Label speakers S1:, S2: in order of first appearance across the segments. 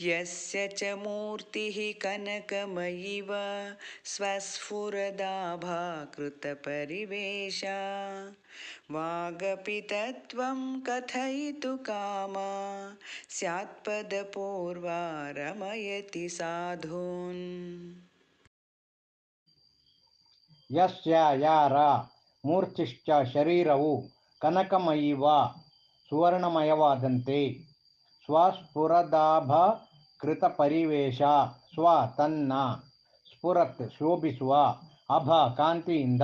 S1: यस्य च मूर्तिः कनकमयिव स्वस्फुरदाभाकृतपरिवेशा वागपि तत्त्वं कथयितु कामा स्यात्पदपूर्वा रमयति साधून्
S2: ಯಸ್ಯ ಯಾರ ಮೂರ್ತಿಶ್ಚ ಶರೀರವು ಕನಕಮಯಿವ ಸುವರ್ಣಮಯವಾದಂತೆ ಸ್ವಸ್ಫುರದಾಭ ಕೃತ ಪರಿವೇಶ ಸ್ವ ತನ್ನ ಸ್ಫುರತ್ ಶೋಭಿಸುವ ಅಭ ಕಾಂತಿಯಿಂದ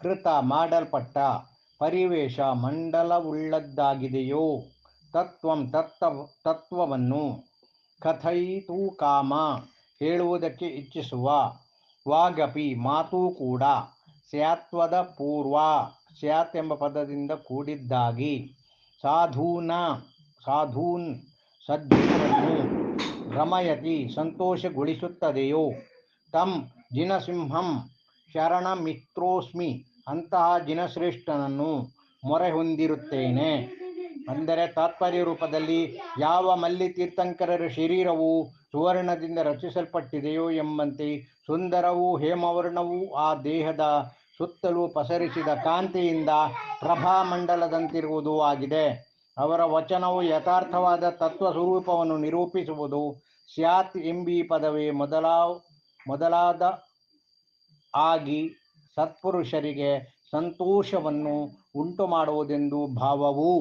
S2: ಕೃತ ಮಾಡಲ್ಪಟ್ಟ ಪರಿವೇಶ ಮಂಡಲವುಳ್ಳದ್ದಾಗಿದೆಯೋ? ತತ್ವಂ ತತ್ವ ತತ್ವವನ್ನು ಕಥಯಿತು ಕಾಮ ಹೇಳುವುದಕ್ಕೆ ಇಚ್ಛಿಸುವ ವಾಗಪಿ ಮಾತೂ ಕೂಡ ಸ್ಯಾತ್ವದ ಪೂರ್ವ ಸ್ಯಾತ್ ಎಂಬ ಪದದಿಂದ ಕೂಡಿದ್ದಾಗಿ ಸಾಧೂನ ಸಾಧೂನ್ ಸಜ್ಜನರನ್ನು ರಮಯತಿ ಸಂತೋಷಗೊಳಿಸುತ್ತದೆಯೋ? ತಂ ಜಿನಸಿಂಹಂ ಶರಣಮಿತ್ರೋಸ್ಮಿ, ಅಂತಹ ಜಿನಶ್ರೇಷ್ಠನನ್ನು ಮೊರೆ ಹೊಂದಿರುತ್ತೇನೆ ಅಂದರೆ ತಾತ್ಪರ್ಯ ರೂಪದಲ್ಲಿ ಯಾವ ಮಲ್ಲಿ ತೀರ್ಥಂಕರರ ಶರೀರವು ಸುವರ್ಣದಿಂದ ರಚಿಸಲ್ಪಟ್ಟಿದೆಯೋ ಎಂಬಂತೆ ಸುಂದರವೂ ಹೇಮವರ್ಣವೂ ಆ ದೇಹದ ಸುತ್ತಲೂ ಪಸರಿಸಿದ ಕಾಂತಿಯಿಂದ ಪ್ರಭಾಮಂಡಲದಂತಿರುವುದು ಆಗಿದೆ. ಅವರ ವಚನವು ಯಥಾರ್ಥವಾದ ತತ್ವ ಸ್ವರೂಪವನ್ನು ನಿರೂಪಿಸುವುದು. ಸ್ಯಾತ್ ಎಂಬಿ ಪದವೇ ಮೊದಲಾ ಮೊದಲಾದ ಆಗಿ ಸತ್ಪುರುಷರಿಗೆ ಸಂತೋಷವನ್ನು ಉಂಟು ಮಾಡುವುದೆಂದು ಭಾವವು.